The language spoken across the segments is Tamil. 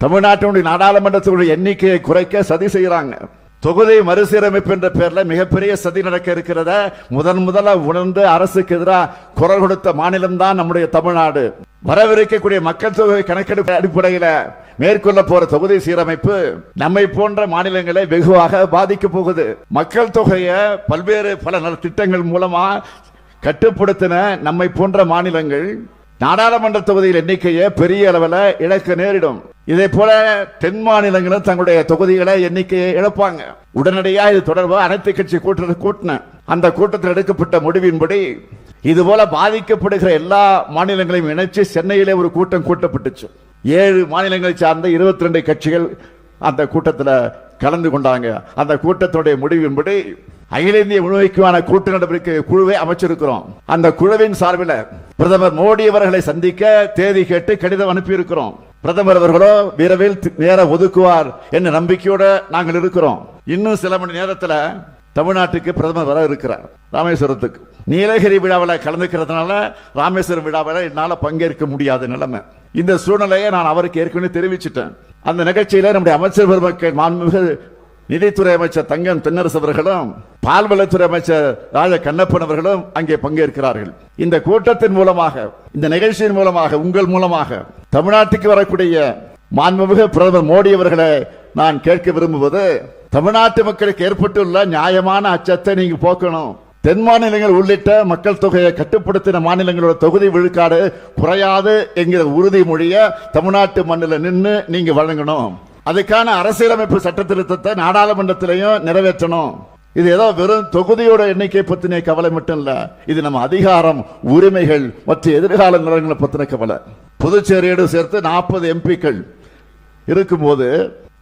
தமிழ்நாட்டினுடைய நாடாளுமன்றத்தினுடைய எண்ணிக்கையை குறைக்க சதி செய்கிறாங்க தொகுதி மறுசீரமைப்பு என்ற பேரில் மிகப்பெரிய சதி நடக்க இருக்கிறத முதன் முதலாக உணர்ந்து அரசுக்கு எதிராக குரல் கொடுத்த மாநிலம் தான் நம்முடைய தமிழ்நாடு. வரவிருக்கக்கூடிய மக்கள் தொகை கணக்கெடுப்பு அடிப்படையில் மேற்கொள்ள போற தொகுதி சீரமைப்பு நம்மை போன்ற மாநிலங்களை வெகுவாக பாதிக்க போகுது. மக்கள் தொகையை பல்வேறு பல நல திட்டங்கள் மூலமா கட்டுப்படுத்தின நம்மை போன்ற மாநிலங்கள் நாடாளுமன்ற தொகுதியில் எண்ணிக்கையை பெரிய அளவில் இழக்க நேரிடும். இதே போல தென் மாநிலங்களும் தங்களுடைய தொகுதிகளை எண்ணிக்கையை இழப்பாங்க. உடனடியாக இது தொடர்பாக அனைத்து கட்சி கூட்டத்தை கூட்டின. அந்த கூட்டத்தில் எடுக்கப்பட்ட முடிவின்படி இதுபோல பாதிக்கப்படுகிற எல்லா மாநிலங்களையும் இணைச்சு சென்னையிலே ஒரு கூட்டம் கூட்டப்பட்டுச்சு. ஏழு மாநிலங்களை சார்ந்த இருபத்தி ரெண்டு கட்சிகள் அந்த கூட்டத்தில் கலந்து கொண்டாங்க. அந்த கூட்டத்துடைய முடிவின்படி அகில இந்திய முழுமைக்கான கூட்டு நடவடிக்கை குழுவை அமைச்சிருக்கிறோம். அந்த குழுவின் சார்பில் பிரதமர் மோடி அவர்களை சந்திக்க தேதி கேட்டு கடிதம் அனுப்பியிருக்கிறோம். பிரதமர் அவர்களோ விரைவில் நேரம் ஒதுக்குவார் என்ற நம்பிக்கையோட நாங்கள் இருக்கிறோம். இன்னும் சில மணி நேரத்தில் தமிழ்நாட்டுக்கு பிரதமர் வர இருக்கிறார் ராமேஸ்வரத்துக்கு. நீலகிரி விழாவில் கலந்துக்கிறதுனால ராமேஸ்வரம் விழாவில் என்னால் பங்கேற்க முடியாத நிலைமை. இந்த சூழ்நிலையை நான் அவருக்கு ஏற்கனவே தெரிவிச்சிட்டேன். அந்த நிகழ்ச்சியில் நம்முடைய அமைச்சர் பெருமக்கள் மாண்புமிகு நிதித்துறை அமைச்சர் தங்கம் தென்னரசு அவர்களும் பால்வளத்துறை அமைச்சர் ராஜ கண்ணப்பன் அவர்களும் அங்கே பங்கேற்கிறார்கள். இந்த கூட்டத்தின் மூலமாக இந்த நிகழ்ச்சியின் மூலமாக உங்கள் மூலமாக தமிழ்நாட்டுக்கு வரக்கூடிய மாண்புமிகு பிரதமர் மோடி அவர்களை நான் கேட்க விரும்புவது தமிழ்நாட்டு மக்களுக்கு ஏற்பட்டுள்ள நியாயமான அச்சத்தை நீங்க போக்கணும். தென் மாநிலங்கள் உள்ளிட்ட மக்கள் தொகையை கட்டுப்படுத்தின மாநிலங்களோட தொகுதி விழுக்காடு குறையாது என்கிற உறுதிமொழியை தமிழ்நாட்டு மண்ணில் நின்று நீங்க வழங்கணும். அதுக்கான அரசியலமைப்பு சட்ட திருத்தத்தை நாடாளுமன்றத்திலையும் நிறைவேற்றணும். இது ஏதோ வெறும் தொகுதியோட எண்ணிக்கை பற்றின கவலை மட்டும் இல்ல. இது நம்ம அதிகாரம் உரிமைகள் மற்றும் எதிர்கால நிலங்களை பற்றின கவலை. புதுச்சேரியோடு சேர்த்து நாற்பது எம்பிக்கள் இருக்கும்போது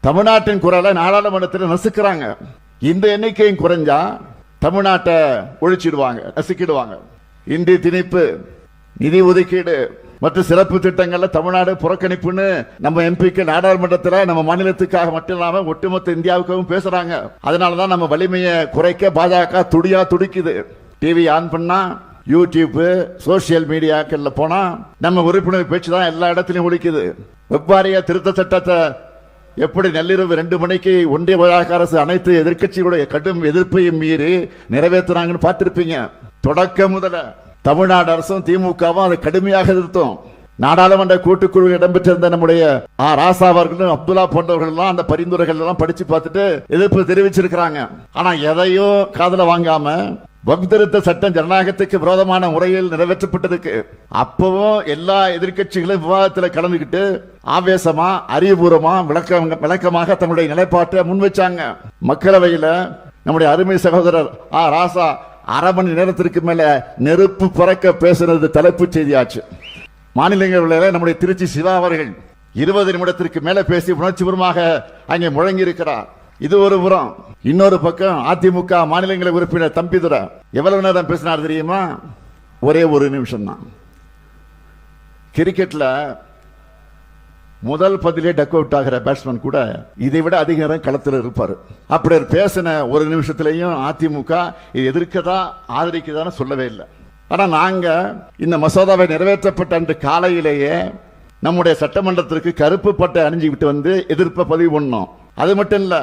தமிழ்நாட்டின் குரலை நாடாளுமன்றத்தில் நசுக்கிறாங்க. இந்த எண்ணிக்கையும் குறைஞ்சா தமிழ்நாட்டை ஒழிச்சிடுவாங்க நசுக்கிடுவாங்க. இந்தி திணிப்பு நிதி ஒதுக்கீடு மற்ற சிறப்பு திட்டங்கள்ல தமிழ்நாடு புறக்கணிப்புன்னு நம்ம எம்பிக்கு நாடாளுமன்றத்தில் நம்ம மாநிலத்துக்காக மட்டும் இல்லாம ஒட்டுமொத்த இந்தியாவுக்காகவும் பேசுறாங்க. அதனாலதான் நம்ம வலிமையை குறைக்க பாஜக துடியா துடிக்குது. டிவி ஆன் பண்ணா யூடியூப் சோசியல் மீடியாக்கள்ல போனா நம்ம உறுப்பினர் பேச்சு தான் எல்லா இடத்துலையும் ஒழிக்குது வெப்பாரிய திருத்த சட்டத்தை எப்படி நள்ளிரவு ரெண்டு மணிக்கு ஒன்றிய பாஜக அரசு அனைத்து எதிர்க்கட்சிகளுடைய கடும் எதிர்ப்பையும் மீறி நிறைவேற்றுறாங்கன்னு பார்த்திருப்பீங்க. தொடக்க முதல்ல தமிழ்நாடு அரசும் திமுகவும் அதை கடுமையாக எதிர்த்தோம். நாடாளுமன்ற கூட்டுக்குழு இடம்பெற்றிருந்த நம்முடைய ஆ. ராசா அவர்களும் அப்துல்லா போன்றவர்கள் எல்லாம் அந்த பரிந்துரைகள் எல்லாம் படிச்சு பார்த்துட்டு எதிர்ப்பு தெரிவிச்சிருக்கிறாங்க. ஆனா எதையும் காதல வாங்காம வகுத்திருத்த சட்டம் ஜனநாயகத்துக்கு விரோதமான முறையில் நிறைவேற்றப்பட்டதுக்கு அப்பவும் எல்லா எதிர்க்கட்சிகளும் விவாதத்தில் கலந்துக்கிட்டு ஆவேசமா அறிவுபூர்வமா விளக்க விளக்கமாக தங்களுடைய நிலைப்பாட்டை முன் வச்சாங்க மக்களவையில நம்முடைய அருமை சகோதரர் ஆ. ராசா அரை மணி நேரத்திற்கு மேலே நெருப்பு பறக்க பேசுனது தலைப்புச் செய்தியாச்சு. மாநிலங்களில் நம்முடைய திருச்சி சிவா அவர்கள் இருபது நிமிடத்திற்கு மேலே பேசி உணர்ச்சிபூர்வமாக அங்கே முழங்கி இருக்கிறார் இது ஒரு புறம். இன்னொரு பக்கம் அதிமுக மாநிலங்களவை உறுப்பினர் தம்பிதுரை எவ்வளவு நேரம் பேசினார் தெரியுமா? ஒரே ஒரு நிமிஷம் தான் கிரிக்கெட்டில் முதல் பதிலே டக் அவுட் ஆகிற பேட்ஸ்மேன் கூட இதை விட அதிக நேரம் களத்தில் இருப்பார். அப்படி பேசின ஒரு நிமிஷத்துலையும் அதிமுக இது எதிர்க்கதா ஆதரிக்கதான்னு சொல்லவே இல்லை. ஆனால் நாங்கள் இந்த மசோதாவை நிறைவேற்றப்பட்ட அன்று காலையிலேயே நம்முடைய சட்டமன்றத்திற்கு கருப்பு பட்டை அணிஞ்சுக்கிட்டு வந்து எதிர்ப்பை பதிவு பண்ணோம். அது மட்டும் இல்லை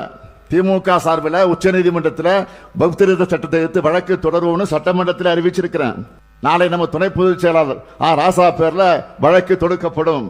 திமுக சார்பில் உச்சநீதிமன்றத்தில் பக்திருத்த சட்டத்தை எடுத்து வழக்கு தொடர்வோம்னு சட்டமன்றத்தில் அறிவிச்சிருக்கிறேன். நாளை நம்ம துணை பொதுச் செயலாளர் ஆ. ராசா பேரில் வழக்கு தொடுக்கப்படும்.